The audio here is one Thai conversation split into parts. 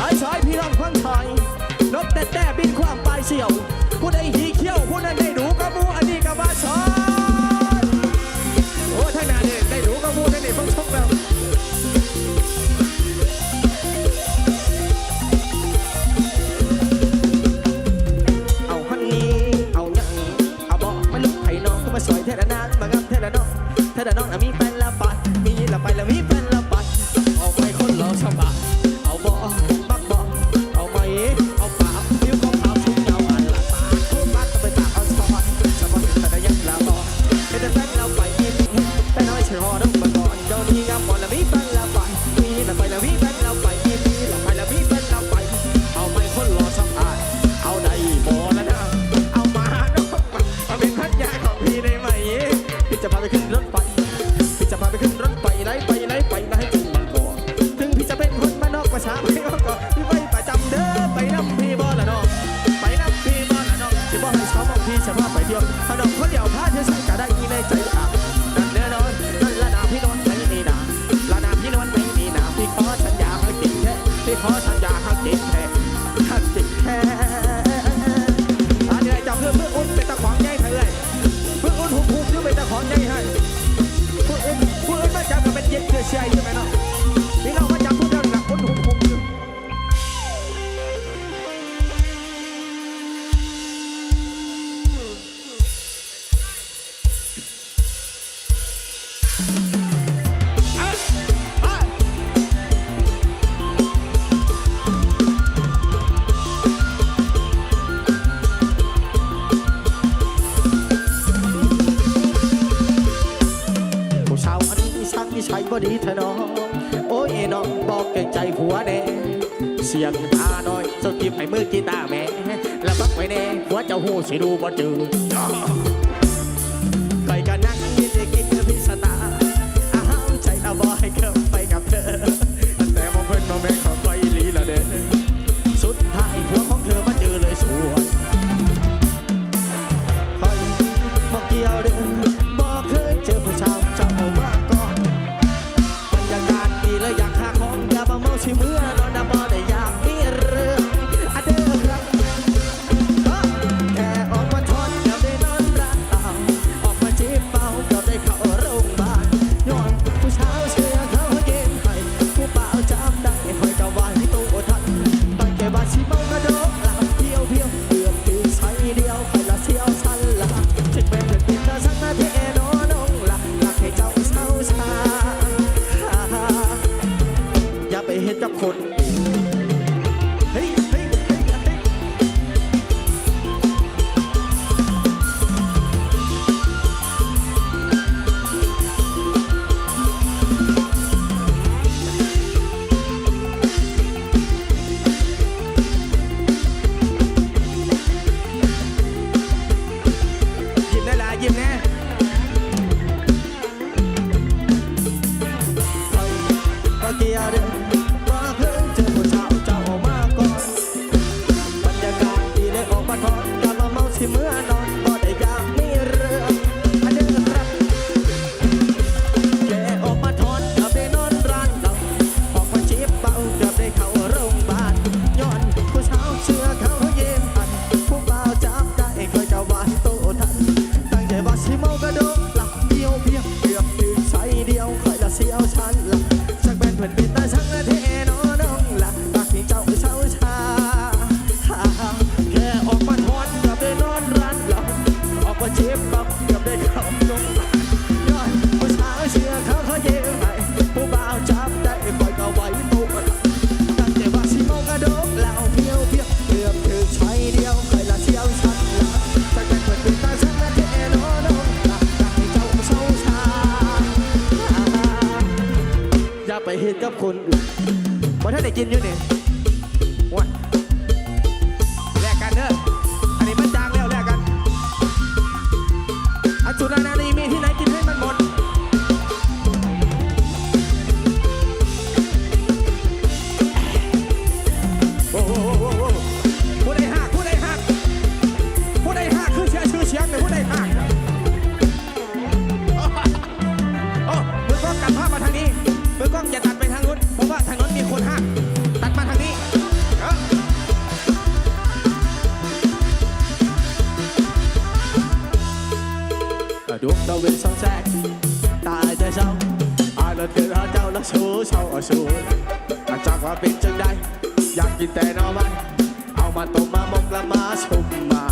สายสายพี่น้องพังไทยนกแต่แต่บินความปลายเสี่ยว ผู้ใดหีเขี้ยวผู้นั้นได้ดู Dzisiaj บอกเก่งใจหัวแน่เสียงตาน้อยสกิบให้มือกีตาแม่แล้วบักไว้แน่หัวเจ้าหูสิดูบ่จืด คนอื่นเพราะท่าได้กินอยู่เนี่ว่า 的路到尾上在，大街上，阿拉跟他叫了手手啊手，阿จักว่าเป็นจังไดอยากกินแต่หน่อไม้เอามาต้มมามกและมาชมมา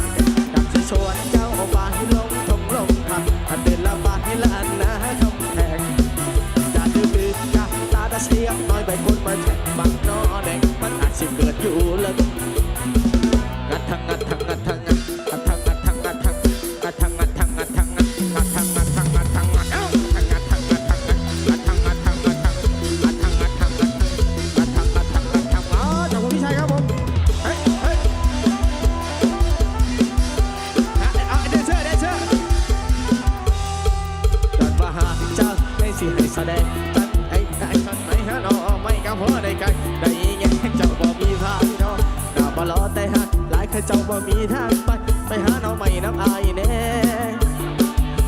สิให้แสดงจันไอ้ไอ้ชันไหนฮะนอไม่กับหัวได้กันได้ยังเจ้าบ่มีทางเนอะหน้าบ่รอแต่ฮะหลายข้าเจ้าบ่มีทางไปไปหาน้องใหม่น้ำอายแน่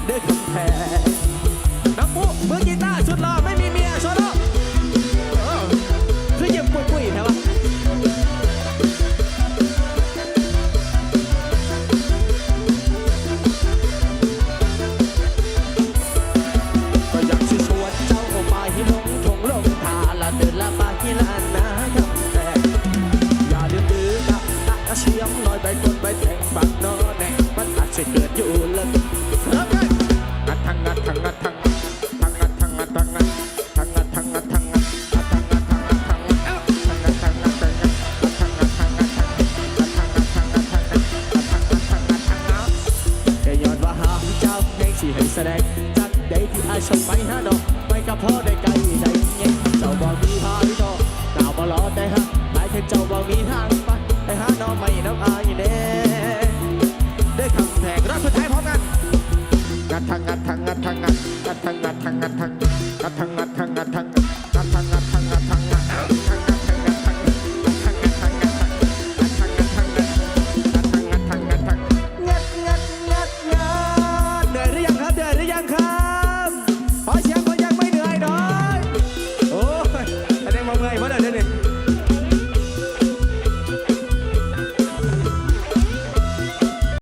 เด้อคำแพงน้ำปุ๊เมื่อกี้ ตื่นละบป ไม่น้องอายเด้ได้คำแทงรับสุดท้ายพร้อมกันงัดทางงัดทางงัดทางงัดงัดทางงัดทางงัดทางงัดทางงัด